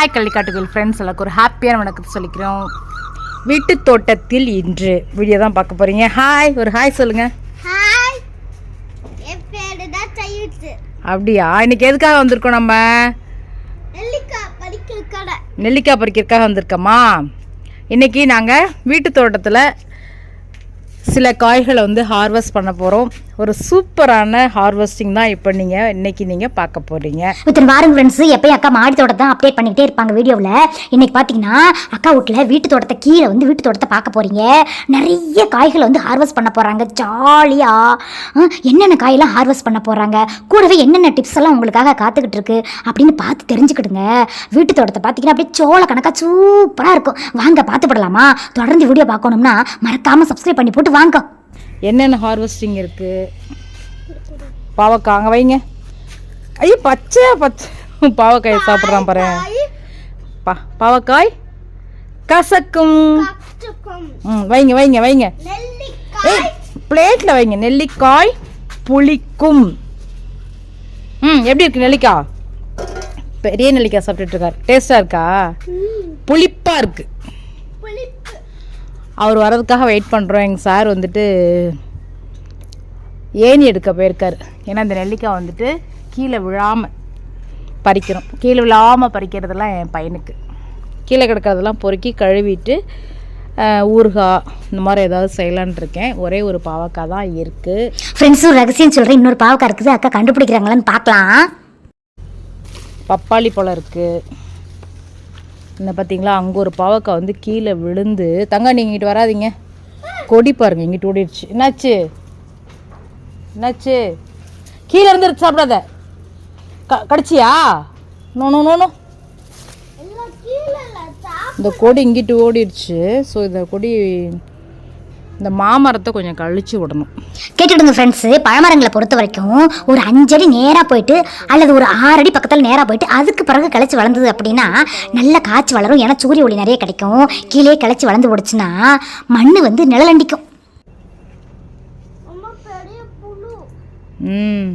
Hi கள்ளிக்காட்டுகள் friends எல்லாருக்கும் ஒரு ஹாப்பியான வணக்கத்தை சொல்லிக்கிறோம். வீட்டு தோட்டத்தில் இன்று வீடியோ தான் பார்க்க போறீங்க. ஹாய் ஒரு ஹாய் சொல்லுங்க. ஹாய் என் பேரு தான் சையுத்து அப்படியா? இன்னைக்கு எதுக்காக வந்திருக்கோம் நம்ம? நெல்லிக்காய் பறிக்கிறதுக்காக வந்திருக்கோமா? இன்னைக்கு நாங்கள் வீட்டு தோட்டத்தில் சில காய்களை வந்து ஹார்வெஸ்ட் பண்ண போகிறோம் ஒரு சூப்பரான ஹார்வெஸ்டிங் தான் இப்போ நீங்கள் இன்னைக்கு நீங்கள் பார்க்க போகிறீங்க வித்தின் வாரம் ஃப்ரெண்ட்ஸ் எப்பயும் அக்கா மாடி தோட்டத்தை தான் அப்டேட் பண்ணிக்கிட்டே இருப்பாங்க வீடியோவில். இன்னைக்கு பார்த்தீங்கன்னா அக்கா வீட்டில் வீட்டு தோட்டத்தை கீழே வந்து வீட்டு தோட்டத்தை பார்க்க போகிறீங்க நிறைய காய்களை வந்து ஹார்வெஸ்ட் பண்ண போகிறாங்க ஜாலியாக என்னென்ன காயெல்லாம் ஹார்வெஸ்ட் பண்ண போகிறாங்க கூடவே என்னென்ன டிப்ஸ் எல்லாம் உங்களுக்காக காத்துக்கிட்டு இருக்கு அப்படின்னு பார்த்து தெரிஞ்சுக்கிடுங்க. வீட்டு தோட்டத்தை பார்த்தீங்கன்னா அப்படியே சோள கணக்காக சூப்பராக இருக்கும். வாங்க பார்த்து விடலாமா தொடர்ந்து வீடியோ பார்க்கணும்னா மறக்காமல் சப்ஸ்கிரைப் பண்ணி போட்டு வாங்க. என்னென்ன ஹார்வெஸ்டிங் இருக்கு? பாவக்காய் அங்கே வைங்க. ஐயோ பச்சை பச்சை. பாவக்காய் சாப்பிட்றான் பாரு. பா பாவக்காய். கசக்கும். ம் வைங்க வைங்க வைங்க. ஏய் பிளேட்டில் வைங்க. நெல்லிக்காய் புளிக்கும். ம் எப்படி இருக்கு நெல்லிக்காய் பெரிய நெல்லிக்காய் சாப்பிட்டுட்டு இருக்காரு. டேஸ்டாக இருக்கா? புளிப்பாக இருக்கு. புளிப்பு அவர் வர்றதுக்காக வெயிட் பண்ணுறோம் எங்கள் சார் வந்துட்டு ஏணி எடுக்க போயிருக்காரு. ஏன்னா இந்த நெல்லிக்காய் வந்துட்டு கீழே விழாமல் பறிக்கிறோம். கீழே விழாமல் பறிக்கிறதெல்லாம் என் பையனுக்கு. கீழே கிடக்கிறதெல்லாம் பொறுக்கி கழுவிட்டு ஊறுகாய் இந்த மாதிரி ஏதாவது செய்யலான்னு இருக்கேன். ஒரே ஒரு பாவக்காய் தான் இருக்குது ஃப்ரெண்ட்ஸ் ஒரு ரகசியம் சொல்கிறேன் இன்னொரு பாவக்கா இருக்குது. அக்கா கண்டுபிடிக்கிறாங்களான்னு பார்க்கலாம். பப்பாளி பழம் இருக்குது இந்த பார்த்தீங்களா அங்கே ஒரு பாவக்காய் வந்து கீழே விழுந்து தங்க நீங்கள் இங்கிட்டு வராதீங்க. கொடி பாருங்க இங்கிட்டு ஓடிடுச்சு என்னாச்சு? என்னாச்சு? கீழே இருந்து சாப்பிடாத. க கடிச்சியா? நோ நோ இந்த கொடி இங்கிட்டு ஓடிடுச்சு. ஸோ இந்த கொடி இந்த மாமரத்தை கொஞ்சம் கழிச்சு விடணும். கேட்டுடுங்க ஃப்ரெண்ட்ஸு பழமரங்களை பொறுத்த வரைக்கும் ஒரு அஞ்சடி நேராக போயிட்டு அல்லது ஒரு ஆறு அடி பக்கத்தில் நேராக போயிட்டு அதுக்கு பிறகு கிளச்சி வளர்ந்தது அப்படின்னா நல்ல காய்ச்சி வளரும். ஏன்னா சூரிய ஒளி நிறைய கிடைக்கும். கீழே கிளச்சி வளர்ந்து போடுச்சுன்னா மண் வந்து நிழலண்டிக்கும். ரொம்ப பெரிய புழு ம்.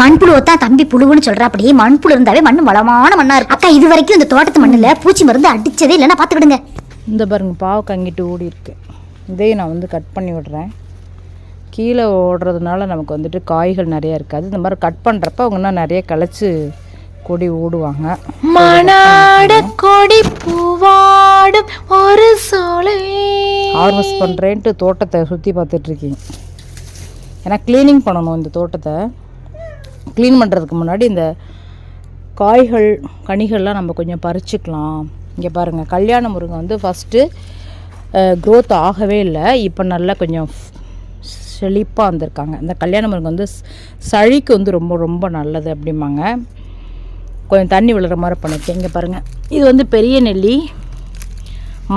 மண்புழுவை தான் தம்பி புழுவுன்னு சொல்கிறா அப்படி மண்புழு இருந்தாவே மண் வளமான மண்ணாக இருக்கும். அக்கா இது வரைக்கும் இந்த தோட்டத்து மண்ணில் பூச்சி மருந்து அடிச்சதே இல்லைன்னா பார்த்துக்கிடுங்க. இந்த பாருங்க பாவக்காய் இங்கிட்டு ஓடி இருக்கு இதையும் நான் வந்து கட் பண்ணி விடுறேன். கீழே ஓடுறதுனால நமக்கு வந்துட்டு காய்கள் நிறைய இருக்காது. இந்த மாதிரி கட் பண்ணுறப்ப அவங்க இன்னும் நிறைய களைச்சு கொடி ஓடுவாங்க. மணாட கொடி பூவாடும் ஒரு சோலை. ஹார்வெஸ்ட் பண்ணுறேன்ட்டு தோட்டத்தை சுற்றி பார்த்துட்ருக்கீங்க ஏன்னா க்ளீனிங் பண்ணணும் இந்த தோட்டத்தை. க்ளீன் பண்ணுறதுக்கு முன்னாடி இந்த காய்கள் கனிகள்லாம் நம்ம கொஞ்சம் பறிச்சுக்கலாம். இங்கே பாருங்கள் கல்யாண முருங்கை வந்து ஃபஸ்ட்டு க்ரோத் ஆகவே இல்லை. இப்போ நல்லா கொஞ்சம் செழிப்பாக வந்திருக்காங்க. இந்த கல்யாண முருங்கை வந்து சளிக்கு வந்து ரொம்ப ரொம்ப நல்லது அப்படிம்பாங்க. கொஞ்சம் தண்ணி விழுற மாதிரி பண்ணியிருக்கேன் இங்கே பாருங்கள் இது வந்து பெரிய நெல்லி.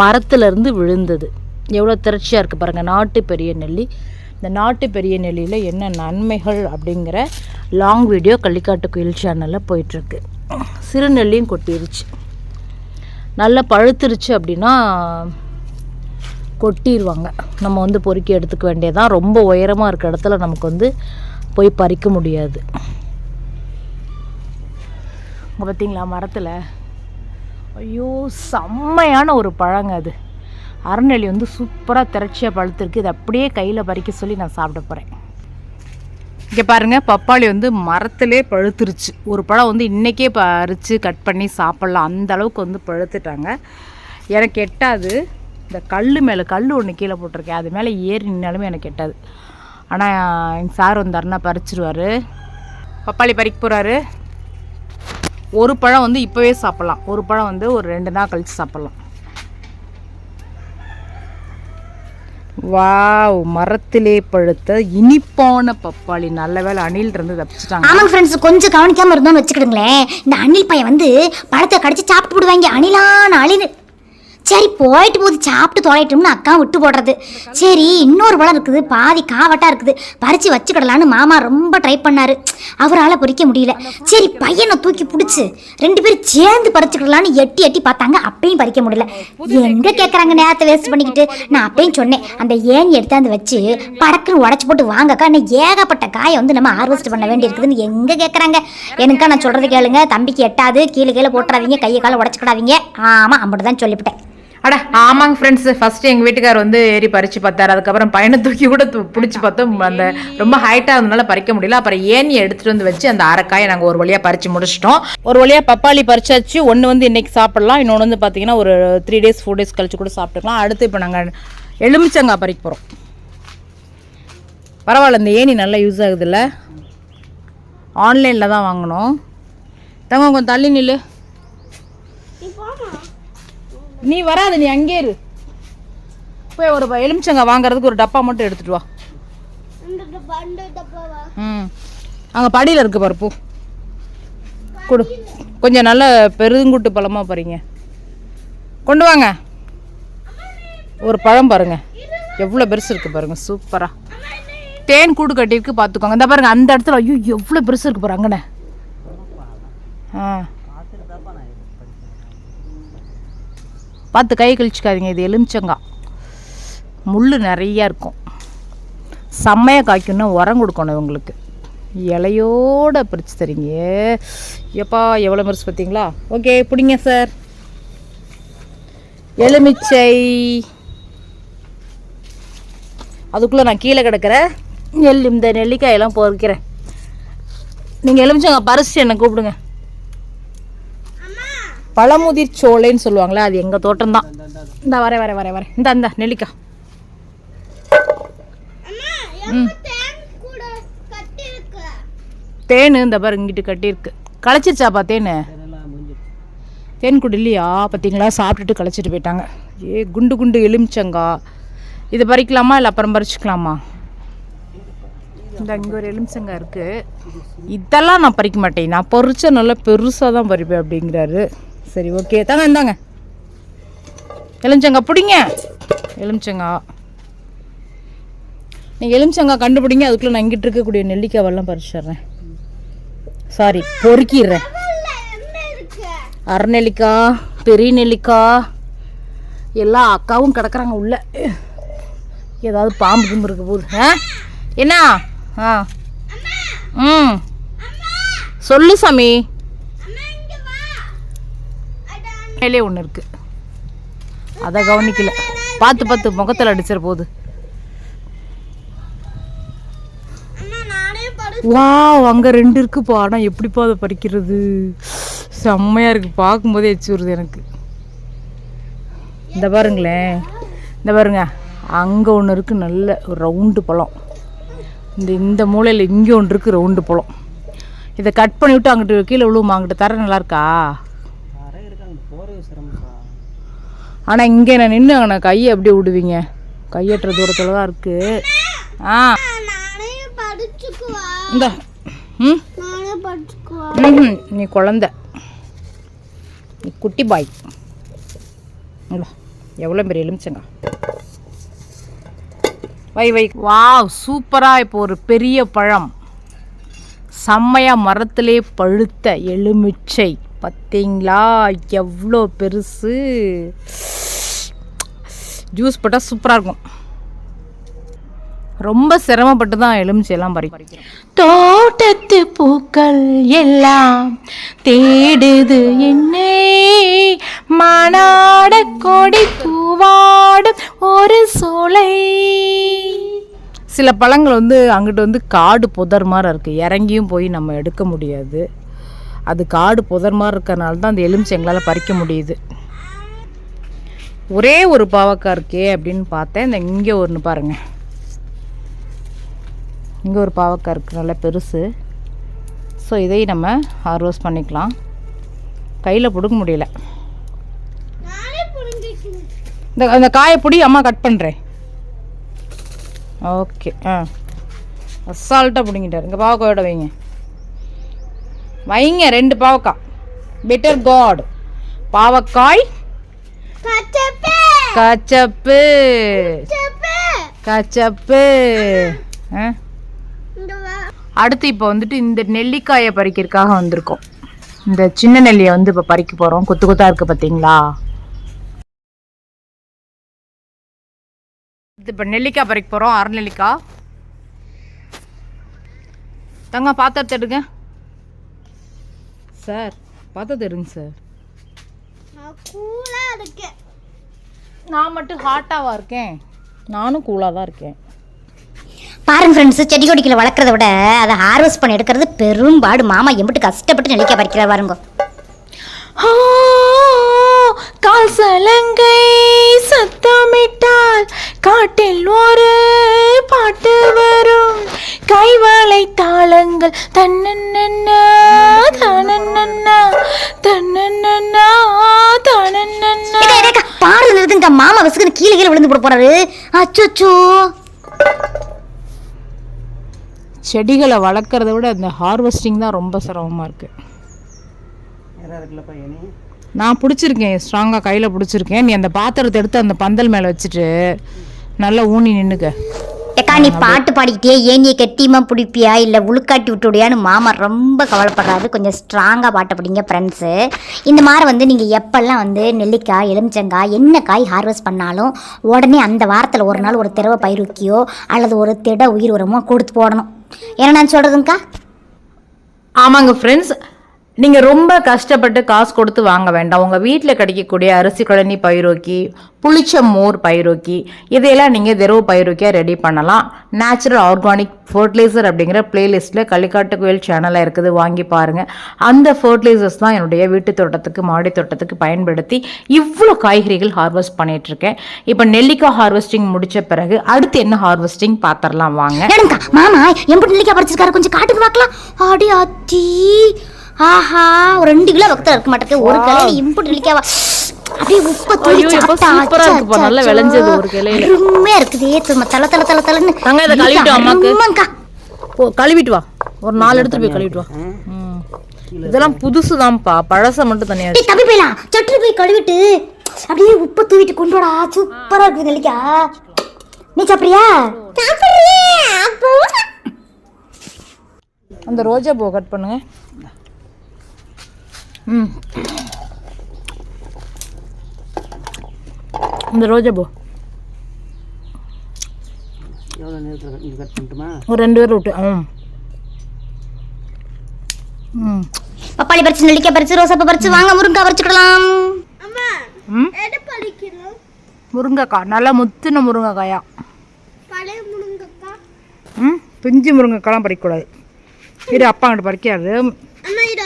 மரத்துலேருந்து விழுந்தது. எவ்வளோ திரட்சியாக இருக்குது பாருங்கள் நாட்டு பெரிய நெல்லி. இந்த நாட்டு பெரிய நெல்லியில் என்ன நன்மைகள் அப்படிங்கிற லாங் வீடியோ கள்ளிக்காட்டு குயில் சேனலில் போயிட்டுருக்கு. சிறு நெல்லியும் கொட்டிருச்சு. நல்லா பழுத்துருச்சு அப்படின்னா கொட்டிடுவாங்க நம்ம வந்து பொறுக்கி எடுத்துக்க வேண்டியதான் ரொம்ப உயரமாக இருக்க இடத்துல நமக்கு வந்து போய் பறிக்க முடியாது. பார்த்தீங்களா மரத்தில்? ஐயோ செம்மையான ஒரு பழங்க அது. அறநெல்லி வந்து சூப்பராக திரட்சியாக பழுத்திருக்கு. இது அப்படியே கையில் பறிக்க சொல்லி நான் சாப்பிட போகிறேன் இங்கே பாருங்கள் பப்பாளி வந்து மரத்திலே பழுத்துருச்சு. ஒரு பழம் வந்து இன்றைக்கே பறித்து கட் பண்ணி சாப்பிட்லாம். அந்த அளவுக்கு வந்து பழுத்துட்டாங்க. எனக்கு எட்டாது. இந்த கல் மேலே கல் ஒன்று கீழே போட்டிருக்கேன். அது மேலே ஏறி நின்னாலுமே எனக்கு எட்டாது ஆனால் எங்கள் சார் வந்தாருன்னா பறிச்சிருவார். பப்பாளி பறிக்க போகிறாரு ஒரு பழம் வந்து இப்போவே சாப்பிட்லாம். ஒரு பழம் வந்து ஒரு ரெண்டு நாள் கழித்து சாப்பிட்லாம். வாவ் மரத்திலே பழுத்த இனிப்பான பப்பாளி. நல்ல வேலை அணில் இருந்து தப்பிச்சிட்டாங்க. ஆமாங்க ஃப்ரெண்ட்ஸ் கொஞ்சம் கவனிக்காம இருந்தோம்னு வச்சுக்கிடுங்களேன். இந்த அணில் பையன் வந்து பழத்தை கடிச்சு சாப்பிட்டு விடுவாங்க அணிலான அழில் சரி போயிட்டு போது சாப்பிட்டு தொலைட்டோம்னு அக்கா விட்டு போடுறது. சரி இன்னொரு பழம் இருக்குது. பாதி காவட்டாக இருக்குது. பறித்து வச்சுக்கிடலான்னு மாமா ரொம்ப ட்ரை பண்ணார். அவரால் பறிக்க முடியல. சரி பையனை தூக்கி பிடிச்சி ரெண்டு பேரும் சேர்ந்து பறிச்சுக்கிடலான்னு எட்டி எட்டி பார்த்தாங்க. அப்பயும் பறிக்க முடியல. எங்கே கேட்குறாங்க நேரத்தை வேஸ்ட் பண்ணிக்கிட்டு? நான் அப்பயும் சொன்னேன். அந்த ஏணி எடுத்தாந்து வச்சு படக்குன்னு உடச்சி போட்டு வாங்கக்கா. இன்னும் ஏகப்பட்ட காயை வந்து நம்ம ஹார்வெஸ்ட் பண்ண வேண்டி இருக்குதுன்னு கேட்குறாங்க எனக்கா நான் சொல்கிறது கேளுங்க. தம்பிக்கு எட்டாது. கீழே கீழே போட்டுறாதீங்க. கையை காலை உடச்சிக்கிடாதீங்க. ஆமாம் அப்படி தான் சொல்லிவிட்டேன். அட ஆமாங்க ஃப்ரெண்ட்ஸ் ஃபர்ஸ்ட் எங்கள் வீட்டுக்கார் வந்து ஏறி பறித்து பார்த்தாரு. அதுக்கப்புறம் பையனை தூக்கி கூட பிடிச்சி பார்த்தோம். அந்த ரொம்ப ஹைட்டாக இருந்தனால பறிக்க முடியல. அப்புறம் ஏணி எடுத்துகிட்டு வந்து வச்சு அந்த அரைக்காயை நாங்கள் ஒரு வழியாக பறித்து முடிச்சிட்டோம். ஒரு வழியாக பப்பாளி பறிச்சாச்சு. ஒன்று வந்து இன்னைக்கு சாப்பிடலாம். இன்னொன்று வந்து பார்த்தீங்கன்னா ஒரு த்ரீ டேஸ் ஃபோர் டேஸ் கழிச்சு கூட சாப்பிட்டுக்கலாம். அடுத்து இப்போ நாங்கள் எலுமிச்சங்காய் பறிக்க போகிறோம் பரவாயில்ல இந்த ஏணி நல்லா யூஸ் ஆகுதுல்ல. ஆன்லைனில் தான் வாங்கினோம் தங்க கொஞ்சம் தள்ளி நில்லு. நீ வராத நீ அங்கே இரு. போய் ஒரு எலுமிச்சங்காய் வாங்குறதுக்கு ஒரு டப்பா மட்டும் எடுத்துட்டு வா. ம். அங்கே படியில் இருக்கு பாரு பூ. கொடு. கொஞ்சம் நல்ல பெருங்குட்டு பழமா பாருங்க கொண்டு வாங்க. ஒரு பழம் பாருங்க. எவ்வளோ பெருசு இருக்கு பாருங்க சூப்பரா. தேன் கூடு கட்டியிருக்கு பார்த்துக்கோங்க இந்த பாருங்க அந்த இடத்துல ஐயோ எவ்வளோ பெருசு இருக்கு பாரு அங்கனே. ஆ. பார்த்து கை கழிச்சிக்காதீங்க இது எலுமிச்சங்காய் முள் நிறையா இருக்கும். செம்மையாக காய்க்கணும்னா உரம் கொடுக்கணும் இவங்களுக்கு. இலையோட பிரித்து தரீங்க. எப்பா எவ்வளோ பெருசு பார்த்தீங்களா ஓகே பிடிங்க சார் எலுமிச்சை. அதுக்குள்ளே நான் கீழே கிடக்கிற நெல் இந்த நெல்லிக்காயெல்லாம் பொறுக்கிறேன். நீங்கள் எலுமிச்சங்க பறிச்சு என்னை கூப்பிடுங்க. பழமுதிர் சோலைன்னு சொல்லுவாங்களே அது எங்கள் தோட்டம் தான் இந்த வரேன் வரேன் வரேன் வரேன் இந்த இந்த நெல்லிக்காய் அம்மா எப்ப தேன் கூட கட்டி இருக்கு தேன் இந்த பாரு இங்கிட்டு கட்டியிருக்கு. களைச்சிருச்சாப்பா தேன்? தேன் குடி இல்லையா? பார்த்தீங்களா சாப்பிட்டுட்டு களைச்சிட்டு போயிட்டாங்க. ஏ குண்டு குண்டு எலுமிச்சங்கா. இது பறிக்கலாமா இல்லை அப்புறம் பறிச்சுக்கலாமா? இந்த இங்கே ஒரு எலுமிச்சங்காய் இருக்குது இதெல்லாம் நான் பறிக்க மாட்டேன். நான் பறிச்சா நல்லா பெருசாக தான் பறிப்பேன் அப்படிங்கிறாரு. சரி ஓகே தாங்க இந்தாங்க. எலுமிச்சங்காய் பிடிங்க. எலுமிச்சங்காய். நீங்கள் எலுமிச்சங்காய் கண்டுபிடிங்க அதுக்குள்ளே நான் இங்கிட்டு இருக்கக்கூடிய நெல்லிக்காவெல்லாம் பறிச்சிடுறேன். சாரி பொறுக்கிடுறேன். அரைநெல்லிக்காய் அரை நெல்லிக்காய் பெரிய நெல்லிக்காய் எல்லா அக்காவும் கிடக்குறாங்க உள்ள. ஏதாவது பாம்பு கும்பு இருக்க போகுது ஆ? என்ன? ஆ. ம். சொல்லு சாமி அம்மா இங்க வா அட மேலே ஒன்று இருக்கு. அதை கவனிக்கல. பார்த்து பார்த்து முகத்தில் அடிச்சிட போகுது. வா அங்கே ரெண்டு இருக்குப்பா. ஆனால் எப்படிப்பா அதை பறிக்கிறது? செம்மையாக இருக்குது பார்க்கும்போதே எச்சு வருது எனக்கு. இந்த பாருங்களேன். இந்த பாருங்க. அங்கே ஒன்று இருக்குது நல்ல ரவுண்டு பழம். இந்த இந்த மூலையில் இங்கே ஒன்று இருக்குது ரவுண்டு பழம். இதை கட் பண்ணிவிட்டு அங்கிட்டு கீழே விழுவுமா? அங்கிட்ட தர நல்லாயிருக்கா ஆனால் இங்கே நான் நின்று அங்கே கையை அப்படியே விடுவீங்க? கையற்ற தூரத்தில் தான் இருக்குது ஆ. நானே இந்த. ம்? நானே. நீ குழந்த. நீ குட்டி பாய். இந்தா, எவ்வளோ பெரிய எலுமிச்சங்க? வை வை. வாவ் சூப்பராக இப்போ ஒரு பெரிய பழம். செம்மையாக மரத்திலே பழுத்த எலுமிச்சை. பார்த்தீங்களா? எவ்வளோ பெருசு? ஜூஸ் போட்டால் சூப்பராக இருக்கும். ரொம்ப சிரமப்பட்டு தான் எலுமிச்சை எல்லாம் பறிக்கிறோம். தோட்டத்து பூக்கள் எல்லாம் தேடுது என்னை. மணாட கொடி பூவாடும் ஒரு சோலை. சில பழங்கள் வந்து அங்கிட்டு வந்து காடு புதர் மாதிரி இருக்குது இறங்கியும் போய் நம்ம எடுக்க முடியாது. அது காடு புதர் மாதிரி இருக்கறனால தான் அந்த எலுமிச்சை எங்களால் பறிக்க முடியுது. ஒரே ஒரு பாவக்காய் இருக்கே அப்படின்னு பார்த்தேன். இந்த இங்கே ஒன்று பாருங்கள் இங்கே ஒரு பாவக்காய் இருக்குது நல்லா பெருசு. ஸோ இதையும் நம்ம ஹார்வெஸ்ட் பண்ணிக்கலாம். கையில் பிடுங்க முடியல. இந்த அந்த காயை பிடி அம்மா கட் பண்ணுறேன் ஓகே ஆ. அசால்ட்டாக பிடிங்கிட்டார். இங்கே பாவக்காயோட வைங்க. வைங்க ரெண்டு பாவக்காய். பெட்டர் காட் பாவக்காய். கச்சப்பே. கச்சப்பு. அடுத்து இப்போ வந்துட்டு இந்த நெல்லிக்காயை பறிக்கிறதுக்காக வந்திருக்கோம். இந்த சின்ன நெல்லியை வந்து இப்போ பறிக்க போகிறோம் கொத்து கொத்தா இருக்கு பார்த்தீங்களா? இப்போ நெல்லிக்காய் பறிக்க போகிறோம் அரை நெல்லிக்காய். தங்க பாத்திரத்தை எடுங்க. சார் பாத்திரத்தை எடுங்க சார். நான் கூலா இருக்கேன். நான் மட்டும் ஹாட்டாவா இருக்கேன். நானும் கூலாக தான் இருக்கேன். பாருங்க ஃப்ரெண்ட்ஸ் செடி கொடிகளை வளர்க்குறத விட அதை ஹார்வெஸ்ட் பண்ணி எடுக்கிறது பெரும்பாடு மாமா எம்பிட்டு கஷ்டப்பட்டு நெல்லிக்காய் பறிக்கிறா பாருங்க. கால் சலங்கை சத்தமிட்டால் காட்டில் ஒரு கைவளை தாளங்கள் தன்னன்னா தனன்னா நிறுத்துங்க மாமா விசுக்கு கீழே கீழே விழுந்து போட போறாரு. அச்சோ செடிகளை வளர்க்குறத விட அந்த ஹார்வெஸ்டிங் தான் ரொம்ப சிரமமாக இருக்குது நான் பிடிச்சிருக்கேன். ஸ்ட்ராங்காக கையில் பிடிச்சிருக்கேன். நீ அந்த பாத்திரத்தை எடுத்து அந்த பந்தல் மேலே வச்சுட்டு நல்லா ஊனி நின்னுக்க. ஏக்கா நீ பாட்டு பாடிக்கிட்டே ஏனியை கெட்டியமா பிடிப்பியா? இல்லை உளுக்காட்டி விட்டுவிடியான்னு மாமா ரொம்ப கவலைப்படுறாரு. கொஞ்சம் ஸ்ட்ராங்காக பாட்டை பிடிங்க ஃப்ரெண்ட்ஸு இந்த மாதிரி வந்து நீங்கள் எப்பெல்லாம் வந்து நெல்லிக்காய் எலுமிச்சங்காய் என்ன காய் ஹார்வெஸ்ட் பண்ணாலும் உடனே அந்த வாரத்தில் ஒரு நாள் ஒரு திரவ பயிரூக்கியோ அல்லது ஒரு திட உயிர் உரமோ கொடுத்து போடணும். என்ன நான் சொல்கிறதுங்க்கா ஆமாங்க ஃப்ரெண்ட்ஸ் நீங்கள் ரொம்ப கஷ்டப்பட்டு காசு கொடுத்து வாங்க வேண்டாம். உங்கள் வீட்டில் கிடைக்கக்கூடிய அரிசி குழனி பயிரோக்கி புளிச்ச மோர் பயிரோக்கி இதையெல்லாம் நீங்கள் திரவ பயிரோக்கியாக ரெடி பண்ணலாம். நேச்சுரல் ஆர்கானிக் ஃபர்டிலைசர் அப்படிங்கிற பிளேலிஸ்ட்டில் களிக்காட்டு கோயில் சேனலாக இருக்குது. வாங்கி பாருங்கள் அந்த ஃபர்டிலைசர்ஸ் தான் என்னுடைய வீட்டு தோட்டத்துக்கு மாடி தோட்டத்துக்கு பயன்படுத்தி இவ்வளோ காய்கறிகள் ஹார்வெஸ்ட் பண்ணிகிட்ருக்கேன் இப்போ நெல்லிக்காய் ஹார்வெஸ்டிங் முடித்த பிறகு அடுத்து என்ன ஹார்வெஸ்டிங் பார்த்துடலாம் வாங்க. மாமா எப்படி நெல்லிக்காய் பறிச்சிருக்காரு. கொஞ்சம் காட்டுக்கு பார்க்கலாம். அடி அத்தி. ஆஹா ஒரு ரெண்டு கிலோ பக்கத்தில் இருக்க மாட்டேங்குது ஒரு கிளையில இம்புட்டு நெல்லிக்காவா அப்படியே உப்ப தூளி ஐயோ, எப்ப சாப்பிட்டா, சூப்பரா அச்சா, நல்லா. விளைஞ்சது ஒரு கிளையில. அருமையா இருக்குது. சும்மா தல தல தல தலன்னு தங்க, இதை கழுவிட்டு அம்மாக்கு. ஓ கழுவிட்டு வா. ஒரு நாலு எடுத்துட்டு போய் கழுவிட்டு வா. இதெல்லாம் புதுசு தான்ப்பா பழச மட்டும் தனியா டேய், தப்பி போயிடலாம். சட்டில் போய் கழுவிட்டு அப்படியே உப்பை தூவிட்டு கொண்டு வாடா சூப்பரா இருக்குது நெல்லிக்காய் நீ சாப்பிடுறியா? அந்த ரோஜா பூ கட் பண்ணுங்க. இந்த ரோஜா பூ. எவ்வளோ நேரத்தில் இங்கே கட் பண்ணட்டுமா? ஒரு ரெண்டு பேர் விட்டு ம். ம். பப்பாளி பறிச்சு நெல்லிக்காய் பறிச்சு ரோசாப்பா பறிச்சு வாங்க முருங்கக்காய் பறிச்சுக்கலாம் முருங்கைக்காய் நல்லா முத்தின முருங்கைக்காயா. ம்? பிஞ்சு முருங்கைக்காலாம் பறிக்கக்கூடாது. இரு அப்பா அங்கிட்ட பறிக்காது. இதை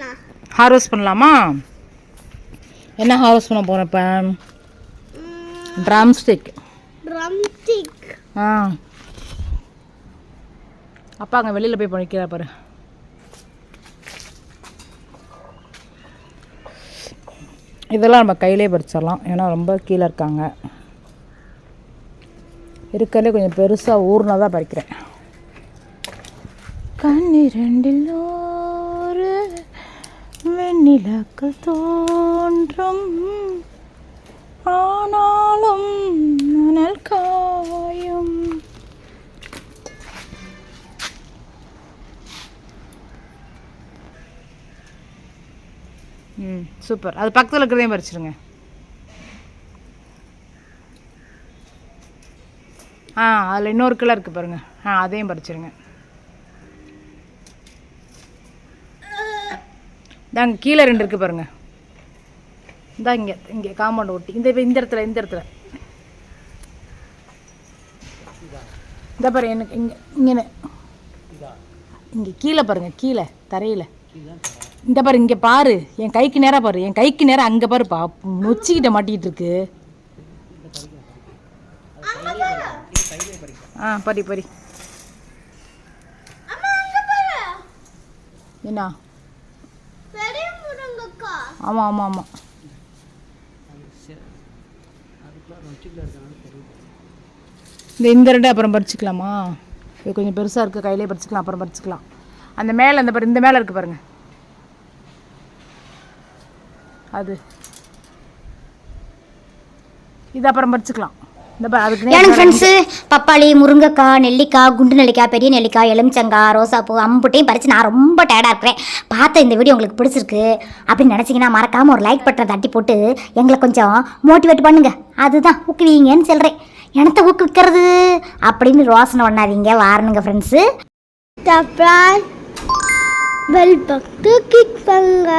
பண்ணலாம். ஹார்வெஸ்ட் பண்ணலாமா? என்ன ஹார்வெஸ்ட் பண்ண போகிறேன் இப்போ? ட்ரம் ஸ்டிக் ட்ரம்ஸ்டிக் ஆ. அப்பா அங்கே வெளியில் போய் பண்ணிக்கிறா பாரு. இதெல்லாம் நம்ம கையிலே பறிச்சிடலாம் ஏன்னா ரொம்ப கீழே இருக்காங்க. இருக்கறதுலே கொஞ்சம் பெருசாக ஊர்னா தான் பறிக்கிறேன். கண்ணிரண்டில் ஒரு நிலாக்கள் தோன்றும் ஆனாலும் மணல் காயும். ம் சூப்பர். அது பக்கத்தில் இருக்கிறதையும் பறிச்சிருங்க. ஆ அதில் இன்னொரு கிலோ இருக்குது பாருங்கள் ஆ அதையும் பறிச்சிருங்க. இந்தாங்க கீழே ரெண்டு இருக்குது பாருங்க. இந்தா இங்கே இங்கே காம்பவுண்ட் ஒட்டி. இந்த இந்த இடத்துல இந்த இடத்துல. இந்த பாரு எனக்கு இங்கே இங்கே இங்கே கீழே பாருங்க கீழே தரையில். இந்த பாரு இங்கே பாரு. என் கைக்கு நேராக பாரு. என் கைக்கு நேராக அங்கே பாருப்பா நொச்சிக்கிட்ட மாட்டிக்கிட்டு இருக்கு. ஆ பரி பரி பாரு. என்ன? ஆமாம் ஆமாம் ஆமாம் இந்த இந்த ரெண்டு அப்புறம் பறிச்சுக்கலாமா? இது கொஞ்சம் பெருசாக இருக்குது கையிலே பறிச்சுக்கலாம் அப்புறம் பறிச்சுக்கலாம். அந்த மேலே அந்த பாரு இந்த மேலே இருக்குது பாருங்கள் அது. இது அப்புறம் பறிச்சுக்கலாம். எனக்கு ஃப்ரெண்ட்ஸு பப்பாளி முருங்கைக்காய் நெல்லிக்காய் குண்டு நெல்லிக்காய் பெரிய நெல்லிக்காய் எலுமிச்சங்காய் ரோசாப்பூ அம்புட்டையும் பறித்து நான் ரொம்ப டயர்டாக இருக்கிறேன். பார்த்த இந்த வீடியோ உங்களுக்கு பிடிச்சிருக்கு அப்படின்னு நினச்சிங்கன்னா மறக்காமல் ஒரு லைக் பட்டனை தட்டி போட்டு எங்களை கொஞ்சம் மோட்டிவேட் பண்ணுங்க. அதுதான் ஊக்குவீங்கன்னு சொல்கிறேன் எனத்த ஊக்குவிக்கிறது? அப்படின்னு ரோசனை பண்ணாதீங்க வாரணுங்க ஃப்ரெண்ட்ஸு சப்ரான் பெல் பக்து கிளிக் பண்ணுங்க.